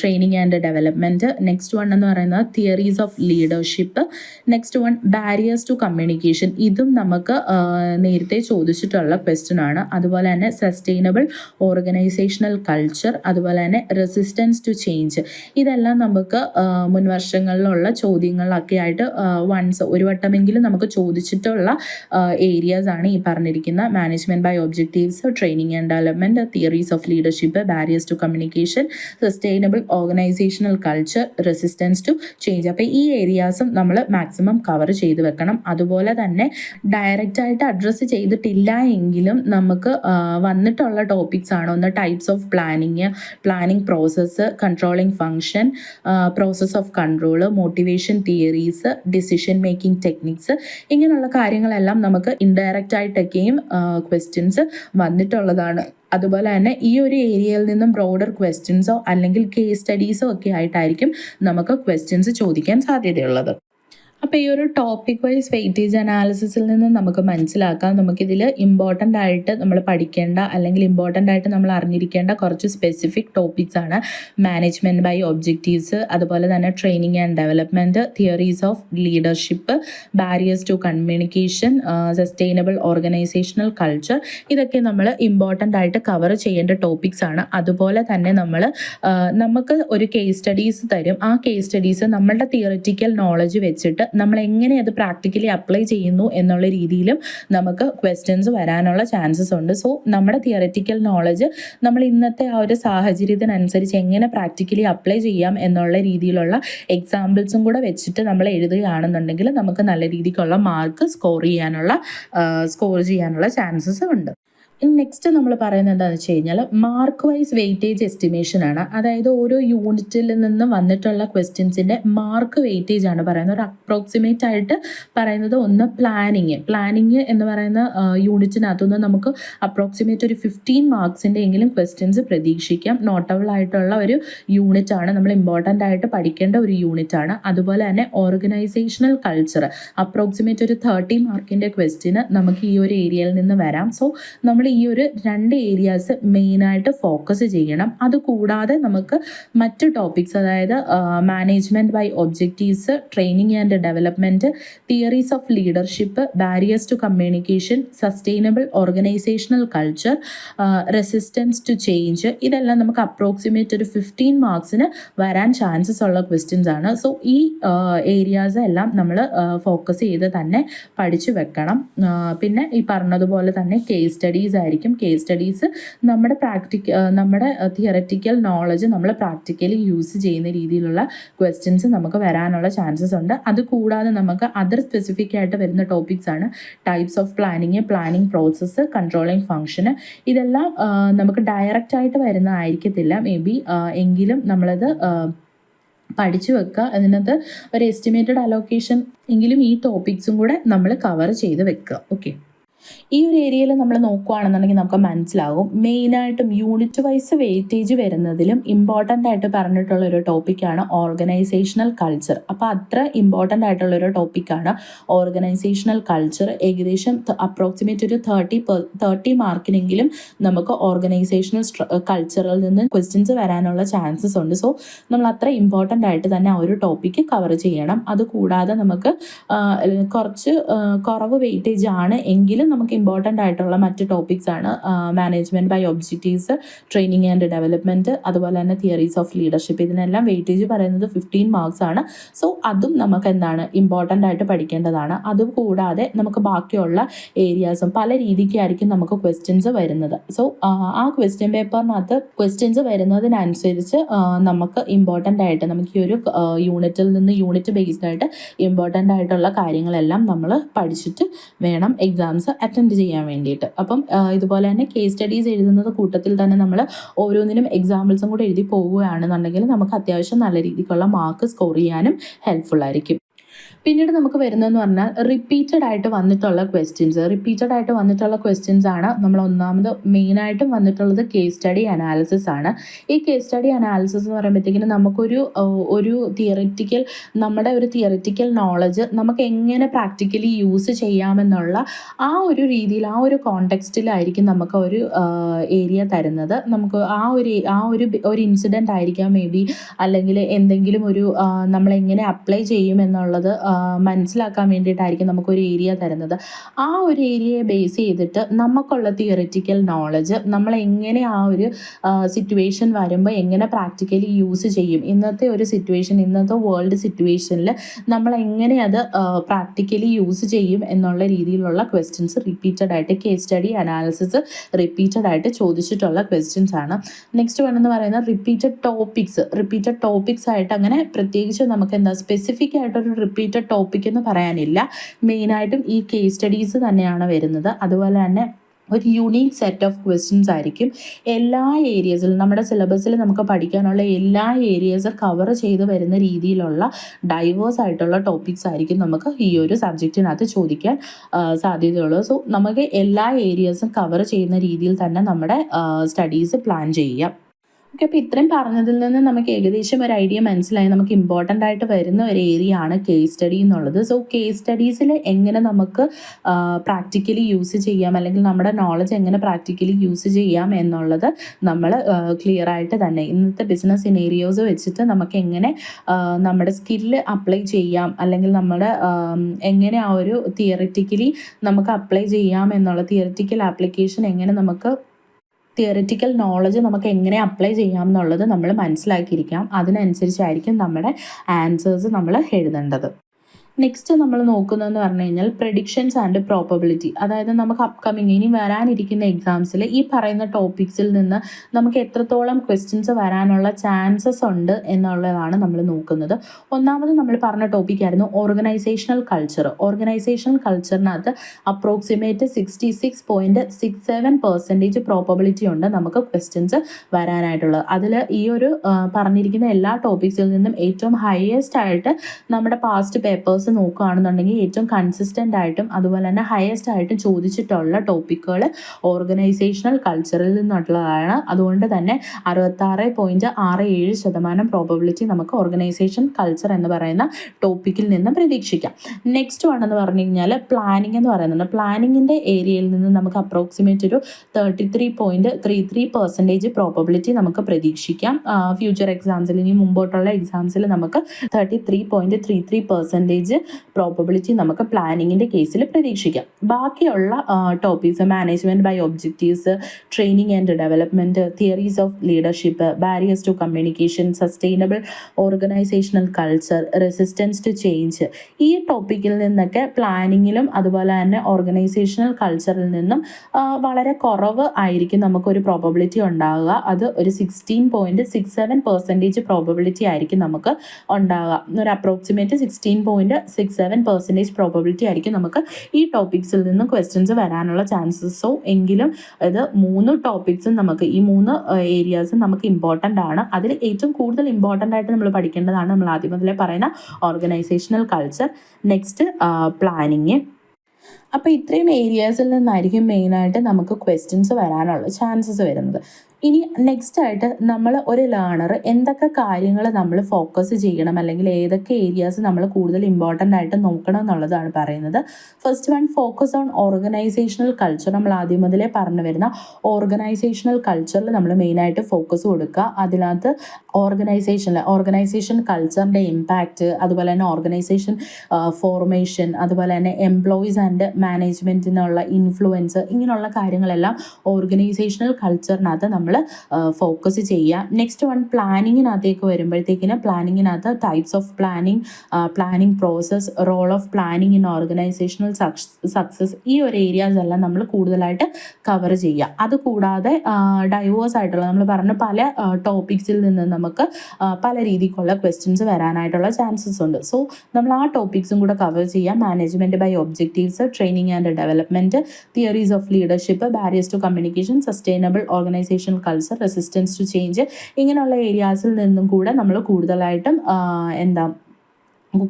training and development next one എന്ന് പറയുന്നത് theories of leadership next one barriers to communication ഇതും നമുക്ക് നേരത്തെ ചോദിച്ചിട്ടുള്ള ക്വസ്റ്റ്യൻ ആണ്. അതുപോലെ തന്നെ സസ്റ്റൈനബിൾ ഓർഗനൈസേഷണൽ കൾച്ചർ അതുപോലെ തന്നെ റെസിസ്റ്റൻസ് ടു ചേഞ്ച് ഇതെല്ലാം നമുക്ക് മുൻവർഷങ്ങളിലുള്ള മുൻ വർഷങ്ങളിലുള്ള ചോദ്യങ്ങളിലൊക്കെ ആയിട്ട് വൺസ് ഒരു വട്ടമെങ്കിലും നമുക്ക് ചോദിച്ചിട്ടുള്ള ഏരിയാസ് ആണ് ഈ പറഞ്ഞിരിക്കുന്ന management by objectives training and development theories of leadership barriers to communication sustainable organisational culture resistance to change അപ്പോൾ ഈ ഏരിയാസും നമ്മൾ മാക്സിമം കവർ ചെയ്ത് വെക്കണം. അതുപോലെ തന്നെ ഡയറക്റ്റ് ആയിട്ട് അഡ്രസ്സ് ചെയ്തിട്ടില്ല എങ്കിലും നമുക്ക് വന്നിട്ടുള്ള ടോപ്പിക്സ് ആണ്. ഒന്ന് types of planning planning process controlling function process of control motivation theories decision making techniques ഇങ്ങനെയുള്ള കാര്യങ്ങളെല്ലാം നമുക്ക് ഇൻഡയറക്റ്റ് ആയിട്ടൊക്കെയും ക്വസ്റ്റ്യൻസ് വന്നിട്ടുള്ളതാണ്. അതുപോലെ തന്നെ ഈ ഒരു ഏരിയയിൽ നിന്നും ബ്രോഡർ ക്വസ്റ്റ്യൻസോ അല്ലെങ്കിൽ കേസ് സ്റ്റഡീസോ ഒക്കെ ആയിട്ടായിരിക്കും നമുക്ക് ക്വസ്റ്റ്യൻസ് ചോദിക്കാൻ സാധ്യതയുള്ളത്. അപ്പോൾ ഈ ഒരു ടോപ്പിക് വൈസ് വെയിറ്റേജ് അനാലിസിസിൽ നിന്ന് നമുക്ക് മനസ്സിലാക്കാം. നമുക്കിതിൽ ഇമ്പോർട്ടന്റ് ആയിട്ട് നമ്മൾ പഠിക്കേണ്ട അല്ലെങ്കിൽ ഇമ്പോർട്ടന്റ് ആയിട്ട് നമ്മൾ അറിഞ്ഞിരിക്കേണ്ട കുറച്ച് സ്പെസിഫിക് ടോപ്പിക്സ് ആണ് മാനേജ്മെന്റ് ബൈ ഒബ്ജക്റ്റീവ്സ് അതുപോലെ തന്നെ training and development theories of leadership barriers to communication sustainable organisational culture ഇതൊക്കെ നമ്മൾ ഇമ്പോർട്ടന്റ് ആയിട്ട് കവർ ചെയ്യേണ്ട ടോപ്പിക്സ് ആണ്. അതുപോലെ തന്നെ നമ്മൾ നമുക്ക് ഒരു കേസ് സ്റ്റഡീസ് തരും. ആ കേസ് സ്റ്റഡീസ് നമ്മളുടെ തിയററ്റിക്കൽ നോളജ് വെച്ചിട്ട് നമ്മൾ എങ്ങനെ അത് പ്രാക്ടിക്കലി അപ്ലൈ ചെയ്യുന്നു എന്നുള്ള രീതിയിലും നമുക്ക് ക്വസ്റ്റ്യൻസ് വരാനുള്ള ചാൻസസ് ഉണ്ട്. സോ നമ്മുടെ തിയററ്റിക്കൽ നോളജ് നമ്മൾ ഇന്നത്തെ ആ ഒരു സാഹചര്യത്തിനനുസരിച്ച് എങ്ങനെ പ്രാക്ടിക്കലി അപ്ലൈ ചെയ്യാം എന്നുള്ള രീതിയിലുള്ള എക്സാമ്പിൾസും കൂടെ വെച്ചിട്ട് നമ്മൾ എഴുതുകയാണെന്നുണ്ടെങ്കിൽ നമുക്ക് നല്ല രീതിക്കുള്ള മാർക്ക് സ്കോർ ചെയ്യാനുള്ള സ്കോർ ചെയ്യാനുള്ള ചാൻസസ് ഉണ്ട്. നെക്സ്റ്റ് നമ്മൾ പറയുന്നത് എന്താണെന്ന് വെച്ച് കഴിഞ്ഞാൽ മാർക്ക് വൈസ് വെയിറ്റേജ് എസ്റ്റിമേഷൻ ആണ്. അതായത് ഓരോ യൂണിറ്റിൽ നിന്നും വന്നിട്ടുള്ള ക്വസ്റ്റ്യൻസിന്റെ മാർക്ക് വെയിറ്റേജ് ആണ് പറയുന്നത്. ഒരു അപ്രോക്സിമേറ്റ് ആയിട്ട് പറയുന്നത് ഒന്ന് പ്ലാനിങ് പ്ലാനിങ് എന്ന് പറയുന്ന യൂണിറ്റിനകത്തുനിന്ന് നമുക്ക് അപ്രോക്സിമേറ്റ് ഒരു ഫിഫ്റ്റീൻ മാർക്സിന്റെ എങ്കിലും ക്വസ്റ്റ്യൻസ് പ്രതീക്ഷിക്കാം. നോട്ടബിൾ ആയിട്ടുള്ള ഒരു യൂണിറ്റ് ആണ്. നമ്മൾ ഇമ്പോർട്ടന്റ് ആയിട്ട് പഠിക്കേണ്ട ഒരു യൂണിറ്റ് ആണ്. അതുപോലെ തന്നെ ഓർഗനൈസേഷണൽ കൾച്ചർ അപ്രോക്സിമേറ്റ് ഒരു തേർട്ടി മാർക്കിന്റെ ക്വസ്റ്റ്യന് നമുക്ക് ഈ ഒരു ഏരിയയിൽ നിന്ന് വരാം. സോ നമ്മൾ ഈ ഒരു രണ്ട് ഏരിയാസ് മെയിനായിട്ട് ഫോക്കസ് ചെയ്യണം. അതുകൂടാതെ നമുക്ക് മറ്റ് ടോപ്പിക്സ് അതായത് management by objectives training and development theories of leadership barriers to communication sustainable organisational culture resistance to change ഇതെല്ലാം നമുക്ക് അപ്രോക്സിമേറ്റ് ഒരു ഫിഫ്റ്റീൻ മാർക്സിന് വരാൻ ചാൻസസ് ഉള്ള ക്വസ്റ്റ്യൻസ് ആണ്. സോ ഈ ഏരിയാസ് എല്ലാം നമ്മൾ ഫോക്കസ് ചെയ്ത് തന്നെ പഠിച്ചു വെക്കണം. പിന്നെ ഈ പറഞ്ഞതുപോലെ തന്നെ കേസ് സ്റ്റഡീസ് ആയിരിക്കും കേസ് സ്റ്റഡീസ് നമ്മുടെ പ്രാക്ടിക്ക നമ്മുടെ തിയററ്റിക്കൽ നോളജ് നമ്മൾ പ്രാക്ടിക്കലി യൂസ് ചെയ്യുന്ന രീതിയിലുള്ള ക്വസ്റ്റ്യൻസ് നമുക്ക് വരാനുള്ള ചാൻസസ് ഉണ്ട്. അത് കൂടാതെ നമുക്ക് അതർ സ്പെസിഫിക് ആയിട്ട് വരുന്ന ടോപ്പിക്സ് ആണ്. Types of planning planning process controlling function ഇതെല്ലാം നമുക്ക് ഡയറക്റ്റ് ആയിട്ട് വരുന്നതായിരിക്കത്തില്ല. മേ ബി എങ്കിലും നമ്മളത് പഠിച്ചു വെക്കുക അതിനകത്ത് ഒരു എസ്റ്റിമേറ്റഡ് അലോക്കേഷൻ എങ്കിലും ഈ ടോപ്പിക്സും കൂടെ നമ്മൾ കവർ ചെയ്ത് വെക്കുക. ഓക്കെ ഈ ഒരു ഏരിയയിൽ നമ്മൾ നോക്കുകയാണെന്നുണ്ടെങ്കിൽ നമുക്ക് മനസ്സിലാകും. മെയിനായിട്ടും യൂണിറ്റ് വൈസ് വെയിറ്റേജ് വരുന്നതിലും ഇമ്പോർട്ടന്റ് ആയിട്ട് പറഞ്ഞിട്ടുള്ള ഒരു ടോപ്പിക്കാണ് ഓർഗനൈസേഷണൽ കൾച്ചർ അപ്പോൾ അത്ര ഇമ്പോർട്ടന്റ് ആയിട്ടുള്ള ഒരു ടോപ്പിക്കാണ് ഓർഗനൈസേഷണൽ കൾച്ചർ ഏകദേശം അപ്രോക്സിമേറ്റ് ഒരു തേർട്ടി തേർട്ടി മാർക്കിനെങ്കിലും നമുക്ക് ഓർഗനൈസേഷണൽ കൾച്ചറിൽ നിന്ന് ക്വസ്റ്റ്യൻസ് വരാനുള്ള ചാൻസസ് ഉണ്ട്. സോ നമ്മൾ അത്ര ഇമ്പോർട്ടന്റ് ആയിട്ട് തന്നെ ആ ഒരു ടോപ്പിക്ക് കവർ ചെയ്യണം. അതുകൂടാതെ നമുക്ക് കുറച്ച് കുറവ് വെയിറ്റേജ് ആണ് എങ്കിലും നമുക്ക് ഇമ്പോർട്ടന്റ് ആയിട്ടുള്ള മറ്റ് ടോപ്പിക്സ് ആണ് management by objectives training and development അതുപോലെ തന്നെ തിയറീസ് ഓഫ് ലീഡർഷിപ്പ് ഇതിനെല്ലാം വെയിറ്റേജ് പറയുന്നത് ഫിഫ്റ്റീൻ മാർക്സ് ആണ്. സോ അതും നമുക്ക് എന്താണ് ഇമ്പോർട്ടന്റ് ആയിട്ട് പഠിക്കേണ്ടതാണ്. അതുകൂടാതെ നമുക്ക് ബാക്കിയുള്ള ഏരിയാസും പല രീതിക്കായിരിക്കും നമുക്ക് ക്വസ്റ്റ്യൻസ് വരുന്നത്. സോ ആ ക്വസ്റ്റ്യൻ പേപ്പറിനകത്ത് ക്വസ്റ്റ്യൻസ് വരുന്നതിനനുസരിച്ച് നമുക്ക് ഇമ്പോർട്ടന്റ് ആയിട്ട് നമുക്ക് ഈ ഒരു യൂണിറ്റിൽ നിന്ന് യൂണിറ്റ് ബേസ്ഡ് ആയിട്ട് ഇമ്പോർട്ടന്റ് ആയിട്ടുള്ള കാര്യങ്ങളെല്ലാം നമ്മൾ പഠിച്ചിട്ട് വേണം എക്സാംസ് അറ്റൻഡ് ചെയ്യാൻ വേണ്ടിയിട്ട്. അപ്പം ഇതുപോലെ തന്നെ കേസ് സ്റ്റഡീസ് എഴുതുന്നത് കൂട്ടത്തിൽ തന്നെ നമ്മൾ ഓരോന്നിനും എക്സാമ്പിൾസും കൂടെ എഴുതി പോവുകയാണെന്നുണ്ടെങ്കിൽ നമുക്ക് അത്യാവശ്യം നല്ല രീതിക്കുള്ള മാർക്ക് സ്കോർ ചെയ്യാനും ഹെൽപ്ഫുൾ ആയിരിക്കും. പിന്നീട് നമുക്ക് വരുന്നതെന്ന് പറഞ്ഞാൽ റിപ്പീറ്റഡ് ആയിട്ട് വന്നിട്ടുള്ള ക്വസ്റ്റ്യൻസ് റിപ്പീറ്റഡ് ആയിട്ട് വന്നിട്ടുള്ള ക്വസ്റ്റ്യൻസ് ആണ് നമ്മൾ ഒന്നാമത് മെയിനായിട്ടും വന്നിട്ടുള്ളത് കേസ് സ്റ്റഡി അനാലിസിസ് ആണ്. ഈ കേസ് സ്റ്റഡി അനാലിസിസ് എന്ന് പറയുമ്പോഴത്തേക്കിനും നമുക്കൊരു ഒരു തിയററ്റിക്കൽ നമ്മുടെ ഒരു തിയററ്റിക്കൽ നോളജ് നമുക്ക് എങ്ങനെ പ്രാക്ടിക്കലി യൂസ് ചെയ്യാമെന്നുള്ള ആ ഒരു രീതിയിൽ ആ ഒരു കോണ്ടെക്സ്റ്റിലായിരിക്കും നമുക്ക് ഒരു ഏരിയ തരുന്നത്. നമുക്ക് ആ ഒരു ആ ഒരു ഒരു ഇൻസിഡന്റ് ആയിരിക്കാം മേ ബി അല്ലെങ്കിൽ എന്തെങ്കിലും ഒരു നമ്മളെങ്ങനെ അപ്ലൈ ചെയ്യും എന്നുള്ളത് മനസ്സിലാക്കാൻ വേണ്ടിയിട്ടായിരിക്കും നമുക്കൊരു ഏരിയ തരുന്നത്. ആ ഒരു ഏരിയയെ ബേസ് ചെയ്തിട്ട് നമുക്കുള്ള തിയറിറ്റിക്കൽ നോളജ് നമ്മൾ എങ്ങനെ ആ ഒരു സിറ്റുവേഷൻ വരുമ്പോൾ എങ്ങനെ പ്രാക്ടിക്കലി യൂസ് ചെയ്യും. ഇന്നത്തെ ഒരു സിറ്റുവേഷൻ ഇന്നത്തെ വേൾഡ് സിറ്റുവേഷനിൽ നമ്മൾ എങ്ങനെ അത് പ്രാക്ടിക്കലി യൂസ് ചെയ്യും എന്നുള്ള രീതിയിലുള്ള ക്വസ്റ്റ്യൻസ് റിപ്പീറ്റഡ് ആയിട്ട് കേസ് സ്റ്റഡി അനാലിസിസ് റിപ്പീറ്റഡ് ആയിട്ട് ചോദിച്ചിട്ടുള്ള ക്വസ്റ്റ്യൻസ് ആണ്. നെക്സ്റ്റ് വൺ എന്ന് പറയുന്നത് റിപ്പീറ്റഡ് ടോപ്പിക്സ് റിപ്പീറ്റഡ് ടോപ്പിക്സ് ആയിട്ട് അങ്ങനെ പ്രത്യേകിച്ച് നമുക്ക് എന്താ സ്പെസിഫിക് ആയിട്ടൊരു റിപ്പീറ്റഡ് ടോപ്പിക് എന്ന് പറയാനില്ല. മെയിനായിട്ടും ഈ കേസ് സ്റ്റഡീസ് തന്നെയാണ് വരുന്നത്. അതുപോലെ തന്നെ ഒരു യുണീക്ക് സെറ്റ് ഓഫ് ക്വസ്റ്റ്യൻസ് ആയിരിക്കും. എല്ലാ ഏരിയസിൽ നമ്മുടെ സിലബസിൽ നമുക്ക് പഠിക്കാനുള്ള എല്ലാ ഏരിയസ് കവർ ചെയ്ത് വരുന്ന രീതിയിലുള്ള ഡൈവേഴ്സ് ആയിട്ടുള്ള ടോപ്പിക്സ് ആയിരിക്കും നമുക്ക് ഈ ഒരു സബ്ജക്റ്റിനകത്ത് ചോദിക്കാൻ സാധ്യതയുള്ളത് സോ നമുക്ക് എല്ലാ ഏരിയസും കവർ ചെയ്യുന്ന രീതിയിൽ തന്നെ നമ്മുടെ സ്റ്റഡീസ് പ്ലാൻ ചെയ്യാം. ഓക്കെ അപ്പോൾ ഇത്രയും പറഞ്ഞതിൽ നിന്ന് നമുക്ക് ഏകദേശം ഒരു ഐഡിയ മനസ്സിലായി. നമുക്ക് ഇമ്പോർട്ടന്റ് ആയിട്ട് വരുന്ന ഒരു ഏരിയ ആണ് കേസ് സ്റ്റഡി എന്നുള്ളത്. സോ കേസ് സ്റ്റഡീസിൽ എങ്ങനെ നമുക്ക് പ്രാക്ടിക്കലി യൂസ് ചെയ്യാം അല്ലെങ്കിൽ നമ്മുടെ നോളജ് എങ്ങനെ പ്രാക്ടിക്കലി യൂസ് ചെയ്യാം എന്നുള്ളത് നമ്മൾ ക്ലിയർ ആയിട്ട് തന്നെ ഇന്നത്തെ ബിസിനസ് സിനേരിയോസ് വെച്ചിട്ട് നമുക്ക് എങ്ങനെ നമ്മുടെ സ്കില്ല് അപ്ലൈ ചെയ്യാം അല്ലെങ്കിൽ നമ്മുടെ എങ്ങനെ ആ ഒരു തിയറിറ്റിക്കലി നമുക്ക് അപ്ലൈ ചെയ്യാം എന്നുള്ള തിയറിറ്റിക്കൽ ആപ്ലിക്കേഷൻ എങ്ങനെ നമുക്ക് തിയറിറ്റിക്കൽ നോളജ് നമുക്ക് എങ്ങനെ അപ്ലൈ ചെയ്യാം എന്നുള്ളത് നമ്മൾ മനസ്സിലാക്കിയിരിക്കാം. അതിനനുസരിച്ചായിരിക്കും നമ്മുടെ ആൻസേഴ്സ് നമ്മൾ എഴുതേണ്ടത്. നെക്സ്റ്റ് നമ്മൾ നോക്കുന്നതെന്ന് പറഞ്ഞു കഴിഞ്ഞാൽ പ്രഡിക്ഷൻസ് ആൻഡ് പ്രോബബിലിറ്റി അതായത് നമുക്ക് അപ്കമിങ് ഇനി വരാനിരിക്കുന്ന എക്സാംസിൽ ഈ പറയുന്ന ടോപ്പിക്സിൽ നിന്ന് നമുക്ക് എത്രത്തോളം ക്വസ്റ്റ്യൻസ് വരാനുള്ള ചാൻസസ് ഉണ്ട് എന്നുള്ളതാണ് നമ്മൾ നോക്കുന്നത്. ഒന്നാമത് നമ്മൾ പറഞ്ഞ ടോപ്പിക്കായിരുന്നു organisational culture organisational കൾച്ചറിനകത്ത് approximate sixty six point six seven percentage probability ഉണ്ട് നമുക്ക് ക്വസ്റ്റ്യൻസ് വരാനായിട്ടുള്ളത്. അതിൽ ഈ ഒരു പറഞ്ഞിരിക്കുന്ന എല്ലാ ടോപ്പിക്സിൽ നിന്നും ഏറ്റവും ഹയസ്റ്റ് ആയിട്ട് നമ്മുടെ പാസ്റ്റ് പേപ്പേഴ്സ് നോക്കുകയാണെന്നുണ്ടെങ്കിൽ ഏറ്റവും കൺസിസ്റ്റന്റ് ആയിട്ടും അതുപോലെ തന്നെ ഹയസ്റ്റ് ആയിട്ടും ചോദിച്ചിട്ടുള്ള ടോപ്പിക്കുകൾ ഓർഗനൈസേഷണൽ കൾച്ചറിൽ നിന്നുള്ളതാണ്. അതുകൊണ്ട് തന്നെ അറുപത്താറ് പോയിന്റ് ആറ് ഏഴ് ശതമാനം പ്രോബബിലിറ്റി നമുക്ക് ഓർഗനൈസേഷൻ കൾച്ചർ എന്ന് പറയുന്ന ടോപ്പിക്കിൽ നിന്ന് പ്രതീക്ഷിക്കാം. നെക്സ്റ്റ് വൺ എന്ന് പറഞ്ഞു കഴിഞ്ഞാൽ പ്ലാനിങ് എന്ന് പറയുന്നത്. പ്ലാനിങ്ങിന്റെ ഏരിയയിൽ നിന്ന് നമുക്ക് അപ്രോക്സിമേറ്റ് ഒരു thirty three point three three percentage probability നമുക്ക് പ്രതീക്ഷിക്കാം. ഫ്യൂച്ചർ എക്സാംസിൽ ഇനി മുമ്പോട്ടുള്ള എക്സാംസിൽ നമുക്ക് thirty three point three three percentage probability നമുക്ക് പ്ലാനിങ്ങിന്റെ കേസിൽ പ്രതീക്ഷിക്കാം. ബാക്കിയുള്ള topics management by objectives training and development theories of leadership barriers to communication sustainable organisational culture resistance to change ഈ ടോപ്പിക്കിൽ നിന്നൊക്കെ പ്ലാനിങ്ങിലും അതുപോലെ തന്നെ ഓർഗനൈസേഷണൽ കൾച്ചറിൽ നിന്നും വളരെ കുറവ് ആയിരിക്കും നമുക്കൊരു പ്രോബബിലിറ്റി ഉണ്ടാവുക. അത് ഒരു sixteen point six seven percentage probability ആയിരിക്കും നമുക്ക് ഉണ്ടാവുക. ഒരു approximate sixteen point six seven percentage probability ആയിരിക്കും നമുക്ക് ഈ ടോപ്പിക്സിൽ നിന്നും ക്വസ്റ്റ്യൻസ് വരാനുള്ള ചാൻസസോ എങ്കിലും ഇത് മൂന്ന് ടോപ്പിക്സും നമുക്ക് ഈ മൂന്ന് ഏരിയാസും നമുക്ക് ഇമ്പോർട്ടന്റ് ആണ്. അതിൽ ഏറ്റവും കൂടുതൽ ഇമ്പോർട്ടന്റ് ആയിട്ട് നമ്മൾ പഠിക്കേണ്ടതാണ് നമ്മൾ ആദ്യം മുതലേ പറയുന്ന ഓർഗനൈസേഷണൽ കൾച്ചർ നെക്സ്റ്റ് പ്ലാനിങ് അപ്പോൾ ഇത്രയും ഏരിയാസിൽ നിന്നായിരിക്കും മെയിനായിട്ട് നമുക്ക് ക്വസ്റ്റ്യൻസ് വരാനുള്ള ചാൻസസ് വരുന്നത്. ഇനി നെക്സ്റ്റ് ആയിട്ട് നമ്മൾ ഒരു ലേണർ എന്തൊക്കെ കാര്യങ്ങൾ നമ്മൾ ഫോക്കസ് ചെയ്യണം അല്ലെങ്കിൽ ഏതൊക്കെ ഏരിയാസ് നമ്മൾ കൂടുതൽ ഇമ്പോർട്ടന്റ് ആയിട്ട് നോക്കണം എന്നുള്ളതാണ് പറയുന്നത്. First one focus on organisational culture നമ്മൾ ആദ്യം മുതലേ പറഞ്ഞു വരുന്ന ഓർഗനൈസേഷണൽ കൾച്ചറിൽ നമ്മൾ മെയിനായിട്ട് ഫോക്കസ് കൊടുക്കുക. അതിനകത്ത് ഓർഗനൈസേഷനിൽ ഓർഗനൈസേഷൻ കൾച്ചറിന്റെ ഇമ്പാക്റ്റ് അതുപോലെ തന്നെ ഓർഗനൈസേഷൻ ഫോർമേഷൻ അതുപോലെ തന്നെ എംപ്ലോയീസ് ആൻഡ് മാനേജ്മെന്റിനുള്ള ഇൻഫ്ലുവൻസ് ഇങ്ങനെയുള്ള കാര്യങ്ങളെല്ലാം ഓർഗനൈസേഷണൽ കൾച്ചറിനകത്ത് നമ്മൾ ഫോക്കസ് ചെയ്യുക. നെക്സ്റ്റ് വൺ പ്ലാനിങ്ങിനകത്തേക്ക് വരുമ്പോഴത്തേക്കിന് പ്ലാനിങ്ങിനകത്ത് types of planning planning process role of planning in organisational success ഈ ഒരു ഏരിയാസ് എല്ലാം നമ്മൾ കൂടുതലായിട്ട് കവർ ചെയ്യുക. അതുകൂടാതെ ഡൈവേഴ്സ് ആയിട്ടുള്ള നമ്മൾ പറഞ്ഞ പല ടോപ്പിക്സിൽ നിന്ന് നമുക്ക് പല രീതിക്കുള്ള ക്വസ്റ്റ്യൻസ് വരാനായിട്ടുള്ള ചാൻസസ് ഉണ്ട്. സോ നമ്മൾ ആ ടോപ്പിക്സും കൂടെ കവർ ചെയ്യാം. Management by objectives training and development theories of leadership barriers to communication sustainable organisational culture resistance to change ഇങ്ങനെയുള്ള ഏരിയാസിൽ നിന്നും കൂടെ നമ്മൾ കൂടുതലായിട്ടും എന്താ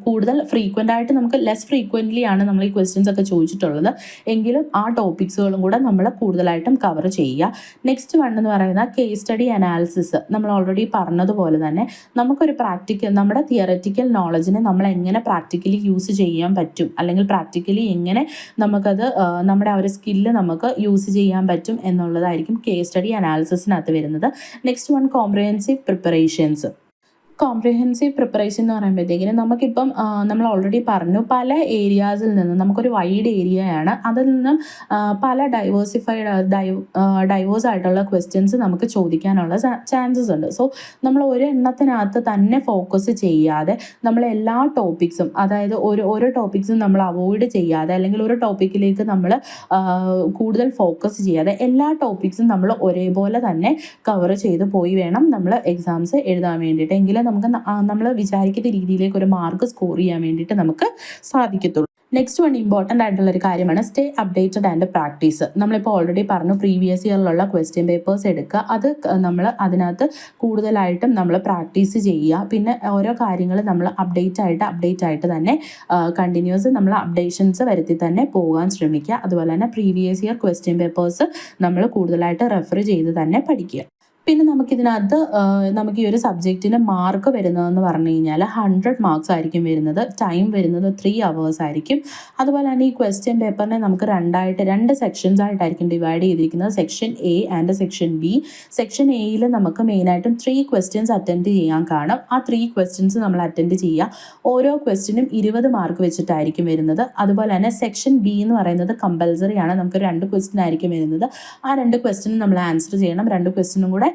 കൂടുതൽ ഫ്രീക്വന്റ് ആയിട്ട് നമുക്ക് ലെസ് ഫ്രീക്വന്റ്ലി ആണ് നമ്മൾ ഈ ക്വസ്റ്റ്യൻസ് ഒക്കെ ചോദിച്ചിട്ടുള്ളത്. എങ്കിലും ആ ടോപ്പിക്സുകളും കൂടെ നമ്മൾ കൂടുതലായിട്ടും കവർ ചെയ്യുക. നെക്സ്റ്റ് വൺ എന്ന് പറയുന്ന കേസ് സ്റ്റഡി അനാലിസിസ് നമ്മൾ ഓൾറെഡി പറഞ്ഞതുപോലെ തന്നെ നമുക്കൊരു പ്രാക്ടിക്കൽ നമ്മുടെ തിയററ്റിക്കൽ നോളജിനെ നമ്മൾ എങ്ങനെ പ്രാക്ടിക്കലി യൂസ് ചെയ്യാൻ പറ്റും? അല്ലെങ്കിൽ പ്രാക്ടിക്കലി എങ്ങനെ നമുക്കത് നമ്മുടെ ആ ഒരു സ്കില്ല് നമുക്ക് യൂസ് ചെയ്യാൻ പറ്റും എന്നുള്ളതായിരിക്കും കേസ് സ്റ്റഡി അനാലിസിസിനകത്ത് വരുന്നത്. Next one comprehensive preparations comprehensive preparation എന്ന് പറയുമ്പോഴത്തേക്കിനും നമുക്കിപ്പം നമ്മൾ ഓൾറെഡി പറഞ്ഞു പല ഏരിയാസിൽ നിന്ന് നമുക്കൊരു വൈഡ് ഏരിയയാണ് അതിൽ നിന്നും പല ഡൈവേഴ്സിഫൈഡ് ഡൈവേഴ്സ് ആയിട്ടുള്ള ക്വസ്റ്റ്യൻസ് നമുക്ക് ചോദിക്കാനുള്ള ചാൻസസ് ഉണ്ട്. സോ നമ്മൾ ഒരു എണ്ണത്തിനകത്ത് തന്നെ ഫോക്കസ് ചെയ്യാതെ നമ്മൾ എല്ലാ ടോപ്പിക്സും അതായത് ഒരു ഓരോ ടോപ്പിക്സും നമ്മൾ അവോയ്ഡ് ചെയ്യാതെ അല്ലെങ്കിൽ ഒരു ടോപ്പിക്കിലേക്ക് നമ്മൾ കൂടുതൽ ഫോക്കസ് ചെയ്യാതെ എല്ലാ ടോപ്പിക്സും നമ്മൾ ഒരേപോലെ തന്നെ കവർ ചെയ്ത് പോയി വേണം നമ്മൾ എക്സാംസ് എഴുതാൻ വേണ്ടിയിട്ട്. എങ്കിലേ നമുക്ക് നമ്മൾ വിചാരിക്കുന്ന രീതിയിലേക്ക് ഒരു മാർക്ക് സ്കോർ ചെയ്യാൻ വേണ്ടിയിട്ട് നമുക്ക് സാധിക്കത്തുള്ളൂ. നെക്സ്റ്റ് വൺ ഇമ്പോർട്ടന്റ് ആയിട്ടുള്ള ഒരു കാര്യമാണ് സ്റ്റേ അപ്ഡേറ്റഡ് ആൻഡ് പ്രാക്ടീസ് നമ്മളിപ്പോൾ ഓൾറെഡി പറഞ്ഞു പ്രീവിയസ് ഇയറിലുള്ള ക്വസ്റ്റ്യൻ പേപ്പേഴ്സ് എടുക്കുക. അത് നമ്മൾ അതിനകത്ത് കൂടുതലായിട്ടും നമ്മൾ പ്രാക്ടീസ് ചെയ്യുക. പിന്നെ ഓരോ കാര്യങ്ങൾ നമ്മൾ അപ്ഡേറ്റ് ആയിട്ട് അപ്ഡേറ്റ് ആയിട്ട് തന്നെ കണ്ടിന്യൂസ് നമ്മൾ അപ്ഡേഷൻസ് വരുത്തി തന്നെ പോകാൻ ശ്രമിക്കുക. അതുപോലെ തന്നെ പ്രീവിയസ് ഇയർ ക്വസ്റ്റ്യൻ പേപ്പേഴ്സ് നമ്മൾ കൂടുതലായിട്ട് റെഫർ ചെയ്ത് തന്നെ പഠിക്കുക. പിന്നെ നമുക്കിതിനകത്ത് നമുക്ക് ഈ ഒരു സബ്ജക്റ്റിന് മാർക്ക് വരുന്നതെന്ന് പറഞ്ഞു കഴിഞ്ഞാൽ ഹൺഡ്രഡ് മാർക്സ് ആയിരിക്കും വരുന്നത് ടൈം വരുന്നത് ത്രീ അവേഴ്സ് ആയിരിക്കും. അതുപോലെ തന്നെ ഈ ക്വസ്റ്റ്യൻ പേപ്പറിനെ നമുക്ക് രണ്ടായിട്ട് രണ്ട് സെക്ഷൻസ് ആയിട്ടായിരിക്കും ഡിവൈഡ് ചെയ്തിരിക്കുന്നത്. Section A and section B section എയിൽ നമുക്ക് മെയിനായിട്ടും ത്രീ ക്വസ്റ്റ്യൻസ് അറ്റൻഡ് ചെയ്യാൻ കാണും. ആ ത്രീ ക്വസ്റ്റ്യൻസ് നമ്മൾ അറ്റൻഡ് ചെയ്യുക. ഓരോ ക്വസ്റ്റ്യനും ഇരുപത് മാർക്ക് വെച്ചിട്ടായിരിക്കും വരുന്നത്. അതുപോലെ തന്നെ സെക്ഷൻ ബി എന്ന് പറയുന്നത് കമ്പൽസറി ആണ്. നമുക്ക് രണ്ട് ക്വസ്റ്റ്യൻ ആയിരിക്കും വരുന്നത്. ആ രണ്ട് ക്വസ്റ്റ്യനും നമ്മൾ ആൻസർ ചെയ്യണം. രണ്ട് ക്വസ്റ്റ്യനും കൂടെ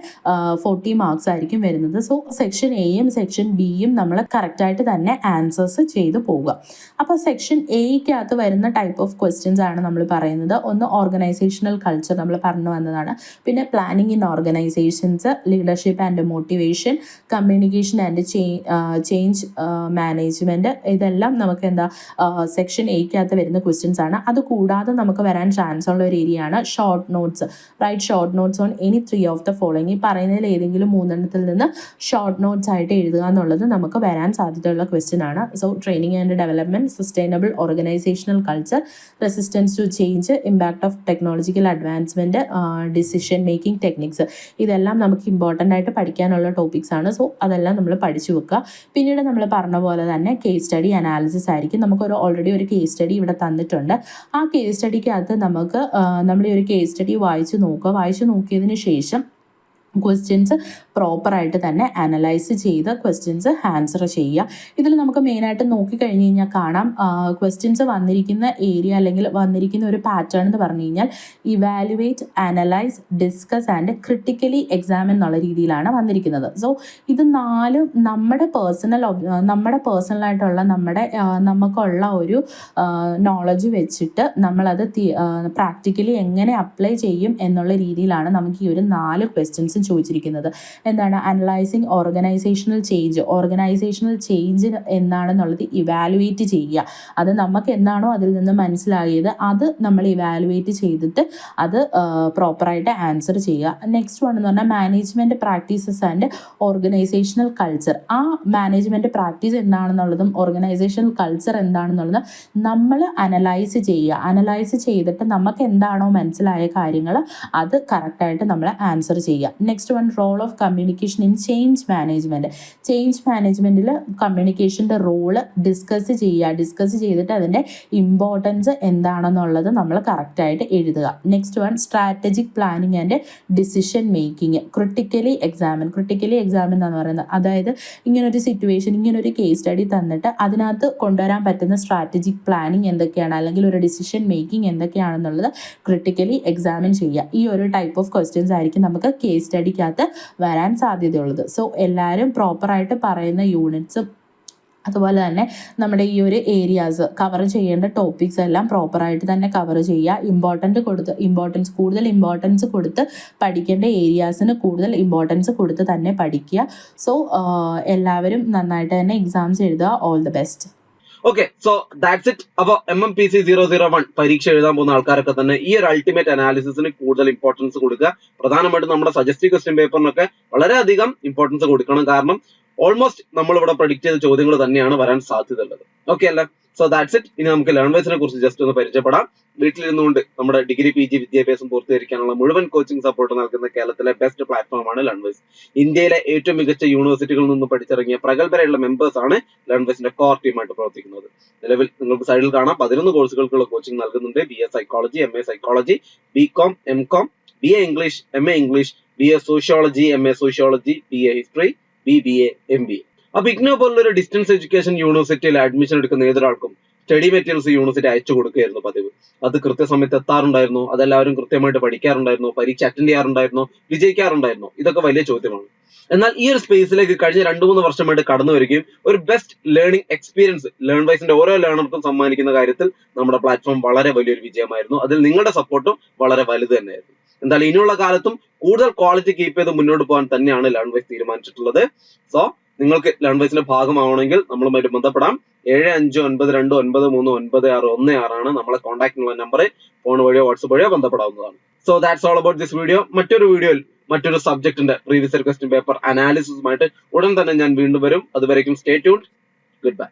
ഫോർട്ടി മാർക്സ് ആയിരിക്കും വരുന്നത്. സോ സെക്ഷൻ എയും സെക്ഷൻ ബിയും നമ്മൾ കറക്റ്റായിട്ട് തന്നെ ആൻസേഴ്സ് ചെയ്തു പോവുക. അപ്പോൾ സെക്ഷൻ എയ്ക്കകത്ത് വരുന്ന ടൈപ്പ് ഓഫ് ക്വസ്റ്റ്യൻസ് ആണ് നമ്മൾ പറയുന്നത്. ഒന്ന് ഓർഗനൈസേഷണൽ കൾച്ചർ നമ്മൾ പറഞ്ഞു വന്നതാണ്. പിന്നെ planning in organisations leadership and motivation communication and change management ഇതെല്ലാം നമുക്ക് എന്താ സെക്ഷൻ എയ്ക്കകത്ത് വരുന്ന ക്വസ്റ്റ്യൻസ് ആണ്. അത് കൂടാതെ നമുക്ക് വരാൻ ചാൻസ് ഉള്ള ഒരു ഏരിയയാണ് short notes write short notes on any three of the following ഈ പറയുന്നതിൽ ഏതെങ്കിലും മൂന്നെണ്ണത്തിൽ നിന്ന് ഷോർട്ട് നോട്ട്സ് ആയിട്ട് എഴുതുക എന്നുള്ളത് നമുക്ക് വരാൻ സാധ്യതയുള്ള ക്വസ്റ്റ്യൻ ആണ്. So training and development sustainable organisational culture resistance to change impact of technological advancement decision making techniques ഇതെല്ലാം നമുക്ക് ഇമ്പോർട്ടന്റ് ആയിട്ട് പഠിക്കാനുള്ള ടോപ്പിക്സ് ആണ്. സോ അതെല്ലാം നമ്മൾ പഠിച്ചു വെക്കുക. പിന്നീട് നമ്മൾ പറഞ്ഞ പോലെ തന്നെ കേസ് സ്റ്റഡി അനാലിസിസ് ആയിരിക്കും. നമുക്കൊരു ഓൾറെഡി ഒരു കേസ് സ്റ്റഡി ഇവിടെ തന്നിട്ടുണ്ട്. ആ കേസ് സ്റ്റഡിക്കകത്ത് നമുക്ക് നമ്മൾ ഈ ഒരു കേസ് സ്റ്റഡി വായിച്ചു നോക്കുക. വായിച്ചു നോക്കിയതിന് ശേഷം ക്വസ്റ്റ്യൻസ് പ്രോപ്പറായിട്ട് തന്നെ അനലൈസ് ചെയ്ത് ക്വസ്റ്റ്യൻസ് ആൻസർ ചെയ്യുക. ഇതിൽ നമുക്ക് മെയിനായിട്ട് നോക്കിക്കഴിഞ്ഞ് കഴിഞ്ഞാൽ കാണാം ക്വസ്റ്റ്യൻസ് വന്നിരിക്കുന്ന ഏരിയ അല്ലെങ്കിൽ വന്നിരിക്കുന്ന ഒരു പാറ്റേൺ എന്ന് പറഞ്ഞു കഴിഞ്ഞാൽ evaluate analyse discuss and critically exam എന്നുള്ള രീതിയിലാണ് വന്നിരിക്കുന്നത്. സോ ഇത് നാല് നമ്മുടെ പേഴ്സണൽ നമ്മുടെ പേഴ്സണലായിട്ടുള്ള നമ്മുടെ നമുക്കുള്ള ഒരു നോളജ് വെച്ചിട്ട് നമ്മളത് പ്രാക്ടിക്കലി എങ്ങനെ അപ്ലൈ ചെയ്യും എന്നുള്ള രീതിയിലാണ് നമുക്ക് ഈ ഒരു നാല് ക്വസ്റ്റ്യൻസും ചോദിച്ചിരിക്കുന്നത്. എന്താണ്? Analysing organisational change organisational change എന്താണെന്നുള്ളത് ഇവാലുവേറ്റ് ചെയ്യുക. അത് നമുക്ക് എന്താണോ അതിൽ നിന്ന് മനസ്സിലായത് അത് നമ്മൾ ഇവാലുവേറ്റ് ചെയ്തിട്ട് അത് പ്രോപ്പറായിട്ട് ആൻസർ ചെയ്യുക. നെക്സ്റ്റ് വൺ എന്ന് പറഞ്ഞാൽ management practices and organisational culture ആ മാനേജ്മെന്റ് പ്രാക്ടീസ് എന്താണെന്നുള്ളതും ഓർഗനൈസേഷണൽ കൾച്ചർ എന്താണെന്നുള്ളത് നമ്മൾ അനലൈസ് ചെയ്യുക. അനലൈസ് ചെയ്തിട്ട് നമുക്ക് എന്താണോ മനസ്സിലായ കാര്യങ്ങൾ അത് കറക്റ്റായിട്ട് നമ്മൾ ആൻസർ ചെയ്യുക. Next one role of communication in change management change മാനേജ്മെന്റിൽ കമ്മ്യൂണിക്കേഷന്റെ റോൾ ഡിസ്കസ് ചെയ്യുക. ഡിസ്കസ് ചെയ്തിട്ട് അതിന്റെ ഇമ്പോർട്ടൻസ് എന്താണെന്നുള്ളത് നമ്മൾ കറക്റ്റായിട്ട് എഴുതുക. Next one strategic planning and decision making critically examine critically examine എന്ന് പറയുന്നത്? അതായത് ഇങ്ങനൊരു സിറ്റുവേഷൻ ഇങ്ങനൊരു കേസ് സ്റ്റഡി തന്നിട്ട് അതിനകത്ത് കൊണ്ടുവരാൻ പറ്റുന്ന സ്ട്രാറ്റജിക് പ്ലാനിങ് എന്തൊക്കെയാണ്? അല്ലെങ്കിൽ ഒരു ഡിസിഷൻ മേക്കിംഗ് എന്തൊക്കെയാണെന്നുള്ളത് ക്രിട്ടിക്കലി എക്സാമിൻ ചെയ്യുക. ഈ ഒരു ടൈപ്പ് ഓഫ് ക്വസ്റ്റ്യൻസ് ആയിരിക്കും നമുക്ക് കേസ് സ്റ്റഡിക്കകത്ത് വരാൻ സാധ്യതയുള്ളത്. സോ എല്ലാവരും പ്രോപ്പറായിട്ട് പറയുന്ന യൂണിറ്റ്സും അതുപോലെ തന്നെ നമ്മുടെ ഈ ഒരു ഏരിയാസ് കവർ ചെയ്യേണ്ട ടോപ്പിക്സ് എല്ലാം പ്രോപ്പറായിട്ട് തന്നെ കവർ ചെയ്യുക. ഇമ്പോർട്ടന്റ് കൊടുത്ത് ഇമ്പോർട്ടൻസ് കൂടുതൽ ഇമ്പോർട്ടൻസ് കൊടുത്ത് പഠിക്കേണ്ട ഏരിയാസിന് കൂടുതൽ ഇമ്പോർട്ടൻസ് കൊടുത്ത് തന്നെ പഠിക്കുക. സോ എല്ലാവരും നന്നായിട്ട് തന്നെ എക്സാംസ് എഴുതുക. All the best okay so that's it അപ്പൊ M M P C zero zero one പരീക്ഷ എഴുതാൻ പോകുന്ന ആൾക്കാരൊക്കെ തന്നെ ഈ ഒരു അൾട്ടിമേറ്റ് അനാലിസിസിന് കൂടുതൽ ഇമ്പോർട്ടൻസ് കൊടുക്കുക. പ്രധാനമായിട്ടും നമ്മുടെ സജസ്റ്റീവ് ക്വസ്റ്റ്യൻ പേപ്പറിനൊക്കെ വളരെയധികം ഇമ്പോർട്ടൻസ് കൊടുക്കണം. കാരണം ഓൾമോസ്റ്റ് നമ്മൾ ഇവിടെ പ്രൊഡിക്റ്റ് ചെയ്ത ചോദ്യങ്ങൾ തന്നെയാണ് വരാൻ സാധ്യതയുള്ളത്. ഓക്കെ അല്ലേ? സോ ദാറ്റ്സ് ഇറ്റ് ഇനി നമുക്ക് ലേൺവേഴ്സിനെ കുറിച്ച് ജസ്റ്റ് ഒന്ന് പരിചയപ്പെടാം. വീട്ടിലിരുന്നുകൊണ്ട് നമ്മുടെ ഡിഗ്രി പി ജി വിദ്യാഭ്യാസം പൂർത്തീകരിക്കാനുള്ള മുഴുവൻ കോച്ചിങ് സപ്പോർട്ട് നൽകുന്ന കേരളത്തിലെ ബെസ്റ്റ് പ്ലാറ്റ്ഫോമാണ് ലേൺവേഴ്സ് ഇന്ത്യയിലെ ഏറ്റവും മികച്ച യൂണിവേഴ്സിറ്റികളിൽ നിന്നും പഠിച്ചിറങ്ങിയ പ്രഗത്ഭരായുള്ള മെമ്പേഴ്സ് ആണ് ലേൺവേഴ്സിന്റെ കോർ ടീമായിട്ട് പ്രവർത്തിക്കുന്നത്. നിലവിൽ നിങ്ങൾക്ക് സൈഡിൽ കാണാം. പതിനൊന്ന് കോഴ്സുകൾക്കുള്ള കോച്ചിങ് നൽകുന്നുണ്ട്. B A psychology M A psychology B com M com B A English M A English B A sociology M A sociology B A history B B A M B A അപ്പൊ പോലുള്ള ഒരു distance education യൂണിവേഴ്സിറ്റിയിൽ admission എടുക്കുന്ന ഏതൊരാൾക്കും study materials university അയച്ചു കൊടുക്കുകയായിരുന്നു പതിവ്. അത് കൃത്യസമയത്ത് എത്താറുണ്ടായിരുന്നു. അതെല്ലാവരും കൃത്യമായിട്ട് പഠിക്കാറുണ്ടായിരുന്നു. പരീക്ഷ അറ്റൻഡ് ചെയ്യാറുണ്ടായിരുന്നു. വിജയിക്കാറുണ്ടായിരുന്നു. ഇതൊക്കെ വലിയ ചോദ്യമാണ്. എന്നാൽ ഈ ഒരു സ്പേസിലേക്ക് കഴിഞ്ഞ രണ്ടു മൂന്ന് വർഷമായിട്ട് കടന്നു വരികയും ഒരു ബെസ്റ്റ് ലേണിംഗ് എക്സ്പീരിയൻസ് ലേൺ വൈസിന്റെ ഓരോ ലേണർക്കും സമ്മാനിക്കുന്ന കാര്യത്തിൽ നമ്മുടെ പ്ലാറ്റ്ഫോം വളരെ വലിയൊരു വിജയമായിരുന്നു. അതിൽ നിങ്ങളുടെ സപ്പോർട്ടും വളരെ വലുത് തന്നെയായിരുന്നു. എന്തായാലും ഇനിയുള്ള കാലത്തും കൂടുതൽ ക്വാളിറ്റി കീപ്പ് ചെയ്ത് മുന്നോട്ട് പോകാൻ തന്നെയാണ് ലേൺ വൈസ് തീരുമാനിച്ചിട്ടുള്ളത്. സോ നിങ്ങൾക്ക് ലേൺ വൈസിന്റെ ഭാഗമാവണമെങ്കിൽ നമ്മളുമായിട്ട് ബന്ധപ്പെടാം. ഏഴ് അഞ്ച് ഒൻപത് രണ്ട് ഒൻപത് മൂന്ന് ഒൻപത് ആറ് ഒന്ന് ആറാണ് നമ്മളെ കോൺടാക്ടിനുള്ള നമ്പർ ഫോൺ വഴിയോ വാട്സപ്പ് വഴിയോ ബന്ധപ്പെടാവുന്നതാണ്. So that's all about this video മറ്റൊരു വീഡിയോയിൽ മറ്റൊരു സബ്ജക്റ്റിന്റെ പ്രീവിയസ് ക്വസ്റ്റ്യൻ പേപ്പർ അനാലിസിസുമായിട്ട് ഉടൻ തന്നെ ഞാൻ വീണ്ടും വരും. അതുവരേക്കും സ്റ്റേ ട്യൂൺ ഗുഡ് ബൈ